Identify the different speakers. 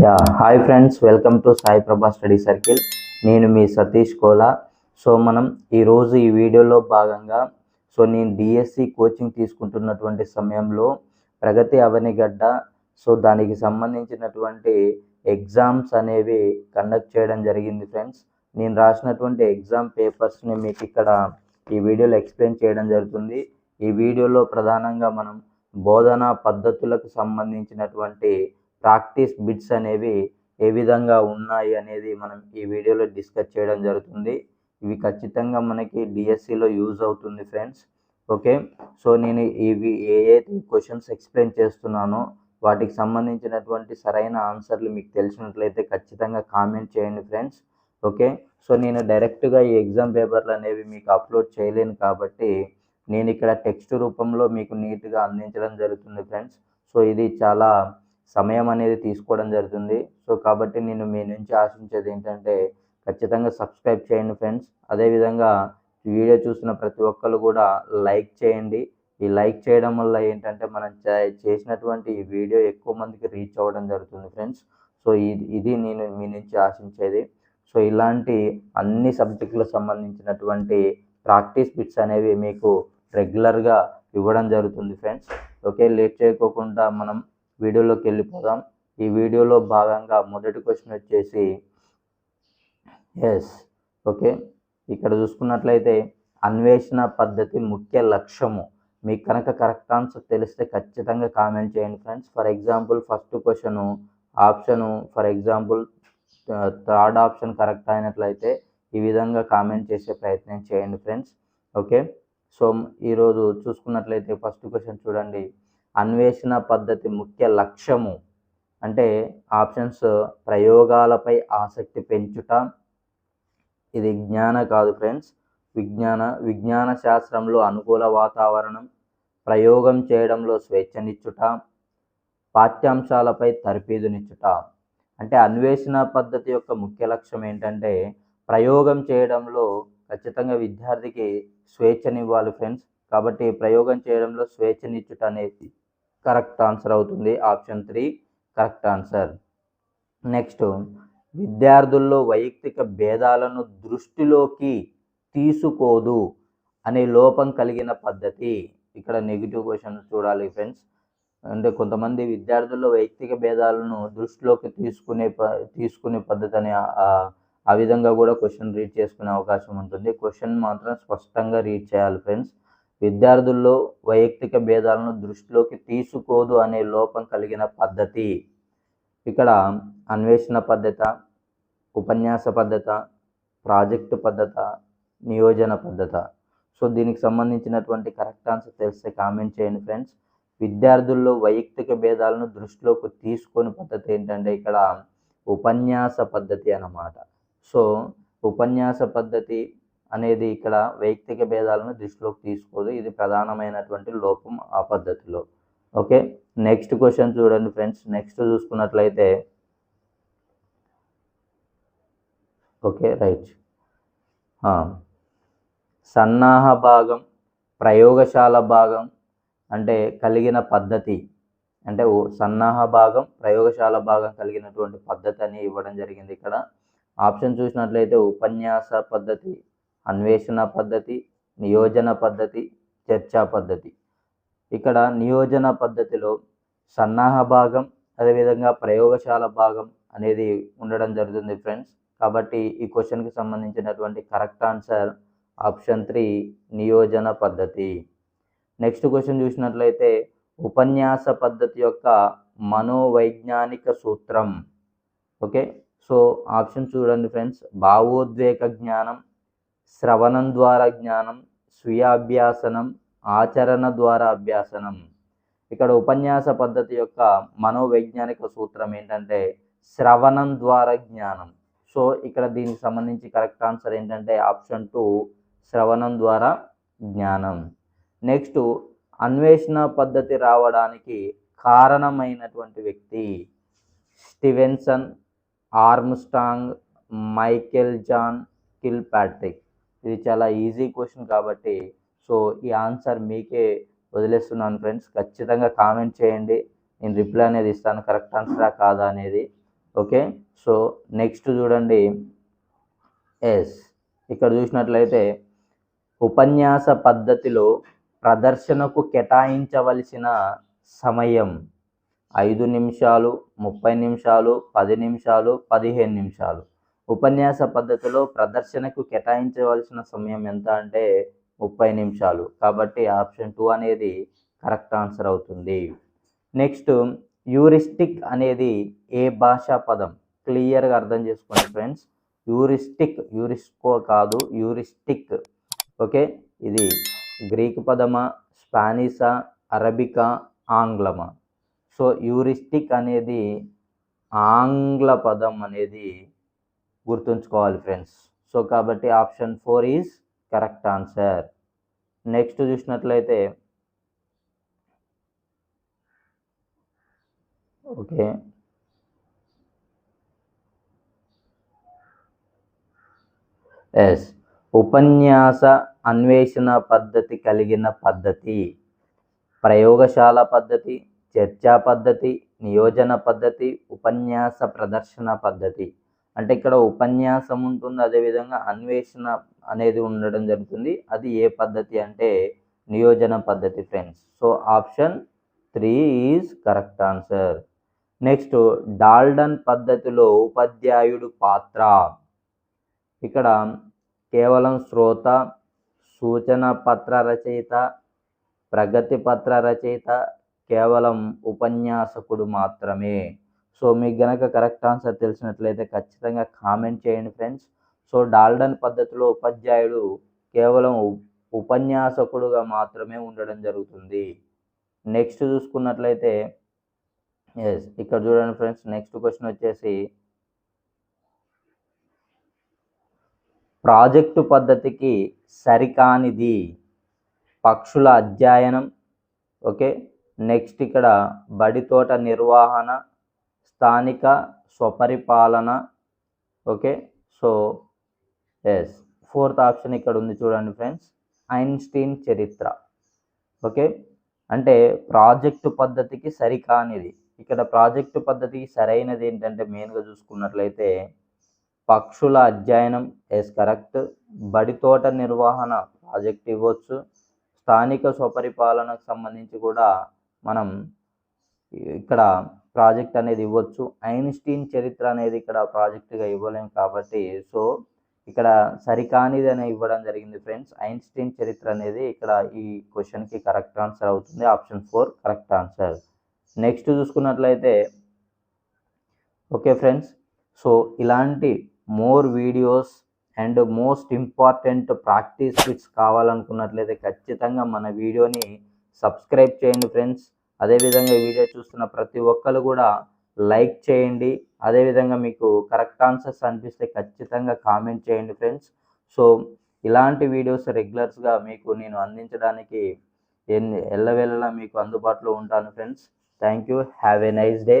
Speaker 1: Yeah hi friends welcome to Sai Prabha study circle నేను మీ Satish Kola. So మనం ఈరోజు ఈ వీడియోలో భాగంగా సో నేను డిఎస్సి కోచింగ్ తీసుకుంటున్నటువంటి సమయంలో ప్రగతి అవనిగడ్డ సో దానికి సంబంధించినటువంటి ఎగ్జామ్స్ అనేవి కండక్ట్ చేయడం జరిగింది ఫ్రెండ్స్ నేను రాసినటువంటి ఎగ్జామ్ పేపర్స్ని మీకు ఇక్కడ ఈ వీడియోలో ఎక్స్ప్లెయిన్ చేయడం జరుగుతుంది. ఈ వీడియోలో ప్రధానంగా మనం బోధనా పద్ధతులకు సంబంధించినటువంటి ప్రాక్టీస్ బిట్స్ అనేవి ఏ విధంగా ఉన్నాయి అనేది మనం ఈ వీడియోలో డిస్కస్ చేయడం జరుగుతుంది. ఇవి ఖచ్చితంగా మనకి డిఎస్సిలో యూజ్ అవుతుంది ఫ్రెండ్స్. ఓకే? సో నేను ఇవి ఏ ఏ క్వశ్చన్స్ ఎక్స్ప్లెయిన్ చేస్తున్నానో వాటికి సంబంధించినటువంటి సరైన ఆన్సర్లు మీకు తెలిసినట్లయితే ఖచ్చితంగా కామెంట్ చేయండి ఫ్రెండ్స్. ఓకే? సో నేను డైరెక్ట్గా ఈ ఎగ్జామ్ పేపర్లు అనేవి మీకు అప్లోడ్ చేయలేను కాబట్టి నేను ఇక్కడ టెక్స్ట్ రూపంలో మీకు నీట్గా అందించడం జరుగుతుంది ఫ్రెండ్స్. సో ఇది చాలా సమయం అనేది తీసుకోవడం జరుగుతుంది. సో కాబట్టి నేను మీ నుంచి ఆశించేది ఏంటంటే ఖచ్చితంగా సబ్స్క్రైబ్ చేయండి ఫ్రెండ్స్. అదేవిధంగా వీడియో చూస్తున్న ప్రతి ఒక్కరు కూడా లైక్ చేయండి. ఈ లైక్ చేయడం వల్ల ఏంటంటే మనం చేసినటువంటి ఈ వీడియో ఎక్కువ మందికి రీచ్ అవ్వడం జరుగుతుంది ఫ్రెండ్స్. సో ఇది ఇది నేను మీ నుంచి ఆశించేది. సో ఇలాంటి అన్ని సబ్జెక్టులకు సంబంధించినటువంటి ప్రాక్టీస్ బిట్స్ అనేవి మీకు రెగ్యులర్గా ఇవ్వడం జరుగుతుంది ఫ్రెండ్స్. ఓకే లేట్ చేయకోకుండా మనం వీడియోలోకి వెళ్ళిపోదాం. ఈ వీడియోలో భాగంగా మొదటి క్వశ్చన్ వచ్చేసి ఎస్ ఓకే ఇక్కడ చూసుకున్నట్లయితే అన్వేషణ పద్ధతి ముఖ్య లక్ష్యము. మీకు కనుక కరెక్ట్ ఆన్సర్ తెలిస్తే ఖచ్చితంగా కామెంట్ చేయండి friends for example first question option for example third option correct అయినట్లయితే ఈ విధంగా కామెంట్ చేసే ప్రయత్నం చేయండి ఫ్రెండ్స్ ఓకే సో ఈరోజు చూసుకున్నట్లయితే ఫస్ట్ క్వశ్చన్ చూడండి. అన్వేషణ పద్ధతి ముఖ్య లక్ష్యము. అంటే ఆప్షన్స్ ప్రయోగాలపై ఆసక్తి పెంచుట. ఇది జ్ఞాన కాదు ఫ్రెండ్స్. విజ్ఞాన విజ్ఞాన శాస్త్రంలో అనుకూల వాతావరణం ప్రయోగం చేయడంలో స్వేచ్ఛనిచ్చుట పాఠ్యాంశాలపై తర్ఫీదునిచ్చుట. అంటే అన్వేషణ పద్ధతి యొక్క ముఖ్య లక్ష్యం ఏంటంటే ప్రయోగం చేయడంలో ఖచ్చితంగా విద్యార్థికి స్వేచ్ఛనివ్వాలి ఫ్రెండ్స్. కాబట్టి ప్రయోగం చేయడంలో స్వేచ్ఛనిచ్చుట అనేది కరెక్ట్ ఆన్సర్ అవుతుంది. Option three correct answer. Next విద్యార్థుల్లో వైయక్తిక భేదాలను దృష్టిలోకి తీసుకోదు అనే లోపం కలిగిన పద్ధతి. ఇక్కడ నెగిటివ్ క్వశ్చన్ చూడాలి ఫ్రెండ్స్. అంటే కొంతమంది విద్యార్థుల్లో వైయక్తిక భేదాలను దృష్టిలోకి తీసుకునే ప తీసుకునే పద్ధతి అని ఆ- ఆ విధంగా కూడా క్వశ్చన్ రీడ్ చేసుకునే అవకాశం ఉంటుంది. క్వశ్చన్ మాత్రం స్పష్టంగా రీడ్ చేయాలి ఫ్రెండ్స్. విద్యార్థుల్లో వైయక్తిక భేదాలను దృష్టిలోకి తీసుకోదు అనే లోపం కలిగిన పద్ధతి. ఇక్కడ అన్వేషణ పద్ధత ఉపన్యాస పద్ధత ప్రాజెక్టు పద్ధత నియోజన పద్ధత. సో దీనికి సంబంధించినటువంటి కరెక్ట్ ఆన్సర్ తెలిస్తే కామెంట్ చేయండి ఫ్రెండ్స్. విద్యార్థుల్లో వైయక్తిక భేదాలను దృష్టిలోకి తీసుకొని పద్ధతి ఏంటంటే ఇక్కడ ఉపన్యాస పద్ధతి అన్నమాట. సో ఉపన్యాస పద్ధతి అనేది ఇక్కడ వైయక్తిక భేదాలను దృష్టిలోకి తీసుకోదు. ఇది ప్రధానమైనటువంటి లోపం ఆ పద్ధతిలో. ఓకే? నెక్స్ట్ క్వశ్చన్ చూడండి ఫ్రెండ్స్. నెక్స్ట్ చూసుకున్నట్లయితే ఓకే రైట్. సన్నాహ భాగం ప్రయోగశాల భాగం అంటే కలిగిన పద్ధతి. అంటే సన్నాహ భాగం ప్రయోగశాల భాగం కలిగినటువంటి పద్ధతి అని ఇవ్వడం జరిగింది ఇక్కడ. ఆప్షన్ చూసినట్లయితే ఉపన్యాస పద్ధతి అన్వేషణ పద్ధతి నియోజన పద్ధతి చర్చా పద్ధతి. ఇక్కడ నియోజన పద్ధతిలో సన్నాహ భాగం అదేవిధంగా ప్రయోగశాల భాగం అనేది ఉండడం జరుగుతుంది ఫ్రెండ్స్. కాబట్టి ఈ క్వశ్చన్కి సంబంధించినటువంటి కరెక్ట్ ఆన్సర్ ఆప్షన్ త్రీ నియోజన పద్ధతి. నెక్స్ట్ క్వశ్చన్ చూసినట్లయితే ఉపన్యాస పద్ధతి యొక్క మనోవైజ్ఞానిక సూత్రం. ఓకే? సో ఆప్షన్ చూడండి ఫ్రెండ్స్. భావోద్వేగ జ్ఞానం శ్రవణం ద్వారా జ్ఞానం స్వీయాభ్యాసనం ఆచరణ ద్వారా అభ్యాసనం. ఇక్కడ ఉపన్యాస పద్ధతి యొక్క మనోవైజ్ఞానిక సూత్రం ఏంటంటే శ్రవణం ద్వారా జ్ఞానం. సో ఇక్కడ దీనికి సంబంధించి కరెక్ట్ ఆన్సర్ ఏంటంటే ఆప్షన్ టూ శ్రవణం ద్వారా జ్ఞానం. నెక్స్ట్ అన్వేషణ పద్ధతి రావడానికి కారణమైనటువంటి వ్యక్తి Stevenson Armstrong Michael John Kilpatrick ఇది చాలా ఈజీ క్వశ్చన్ కాబట్టి సో ఈ ఆన్సర్ మీకే వదిలేస్తున్నాను ఫ్రెండ్స్ ఖచ్చితంగా కామెంట్ చేయండి. నేను రిప్లై అనేది ఇస్తాను. కరెక్ట్ ఆన్సరా కాదా అనేది. ఓకే సో నెక్స్ట్ చూడండి. ఎస్ ఇక్కడ చూసినట్లయితే ఉపన్యాస పద్ధతిలో ప్రదర్శనకు కేటాయించవలసిన సమయం ఐదు నిమిషాలు ముప్పై నిమిషాలు పది నిమిషాలు పదిహేను నిమిషాలు. ఉపన్యాస పద్ధతిలో ప్రదర్శనకు కేటాయించవలసిన సమయం ఎంత అంటే ముప్పై నిమిషాలు. కాబట్టి ఆప్షన్ టూ అనేది కరెక్ట్ ఆన్సర్ అవుతుంది. నెక్స్ట్ యూరిస్టిక్ అనేది ఏ భాషా పదం? క్లియర్గా అర్థం చేసుకోండి ఫ్రెండ్స్. యూరిస్టిక్ యూరిస్కో కాదు యూరిస్టిక్ ఓకే? ఇది గ్రీక్ పదమా స్పానిషా అరబికా ఆంగ్లమా? సో యూరిస్టిక్ అనేది ఆంగ్ల పదం అనేది గుర్తుంచుకోవాలి ఫ్రెండ్స్. సో కాబట్టి option four is correct answer. Next చూసినట్లయితే ఓకే. ఎస్. ఉపన్యాస అన్వేషణ పద్ధతి కలిగిన పద్ధతి ప్రయోగశాల పద్ధతి చర్చా పద్ధతి నియోజన పద్ధతి ఉపన్యాస ప్రదర్శన పద్ధతి. అంటే ఇక్కడ ఉపన్యాసం ఉంటుంది అదేవిధంగా అన్వేషణ అనేది ఉండడం జరుగుతుంది. అది ఏ పద్ధతి అంటే నియోజన పద్ధతి friends. So option three is correct answer. Next Dalton పద్ధతిలో ఉపాధ్యాయుడు పాత్ర. ఇక్కడ కేవలం శ్రోత సూచన పత్ర రచయిత ప్రగతి పత్ర రచయిత కేవలం ఉపన్యాసకుడు మాత్రమే. సో మీకు గనక కరెక్ట్ ఆన్సర్ తెలిసినట్లయితే ఖచ్చితంగా కామెంట్ చేయండి ఫ్రెండ్స్. సో డాల్డన్ పద్ధతిలో ఉపాధ్యాయుడు కేవలం ఉపన్యాసకుడుగా మాత్రమే ఉండడం జరుగుతుంది. నెక్స్ట్ చూసుకున్నట్లయితే ఎస్ ఇక్కడ చూడండి ఫ్రెండ్స్ నెక్స్ట్ క్వశ్చన్ వచ్చేసి ప్రాజెక్టు పద్ధతికి సరికానిది పక్షుల అధ్యయనం. ఓకే నెక్స్ట్ ఇక్కడ బడి తోట నిర్వహణ స్థానిక స్వపరిపాలన. Okay so yes fourth option ఇక్కడ ఉంది చూడండి ఫ్రెండ్స్ ఐన్స్టీన్ చరిత్ర. ఓకే అంటే ప్రాజెక్టు పద్ధతికి సరికానిది. ఇక్కడ ప్రాజెక్టు పద్ధతికి సరైనది ఏంటంటే మెయిన్గా చూసుకున్నట్లయితే పక్షుల అధ్యయనం ఎస్ కరెక్ట్ బడి తోట నిర్వహణ ప్రాజెక్ట్ ఇవ్వచ్చు. స్థానిక స్వపరిపాలనకు సంబంధించి కూడా మనం ఇక్కడ ప్రాజెక్ట్ అనేది ఇవ్వచ్చు. ఐన్స్టీన్ చరిత్ర అనేది ఇక్కడ ప్రాజెక్టుగా ఇవ్వలేం కాబట్టి సో ఇక్కడ సరికానిది అనే ఇవ్వడం జరిగింది ఫ్రెండ్స్. ఐన్స్టీన్ చరిత్ర అనేది ఇక్కడ ఈ క్వశ్చన్కి కరెక్ట్ ఆన్సర్ అవుతుంది. Option four correct answer. Next చూసుకున్నట్లయితే ఓకే ఫ్రెండ్స్. సో ఇలాంటి more videos and most important practice kits కావాలనుకున్నట్లయితే ఖచ్చితంగా మన వీడియోని సబ్స్క్రైబ్ చేయండి ఫ్రెండ్స్. అదేవిధంగా ఈ వీడియో చూస్తున్న ప్రతి ఒక్కరు కూడా లైక్ చేయండి. అదేవిధంగా మీకు కరెక్ట్ ఆన్సర్స్ అనిపిస్తే ఖచ్చితంగా కామెంట్ చేయండి ఫ్రెండ్స్. సో ఇలాంటి వీడియోస్ రెగ్యులర్స్గా మీకు నేను అందించడానికి ఎన్ని ఎల్లవేళలా మీకు అందుబాటులో ఉంటాను friends. Thank you. Have a nice day.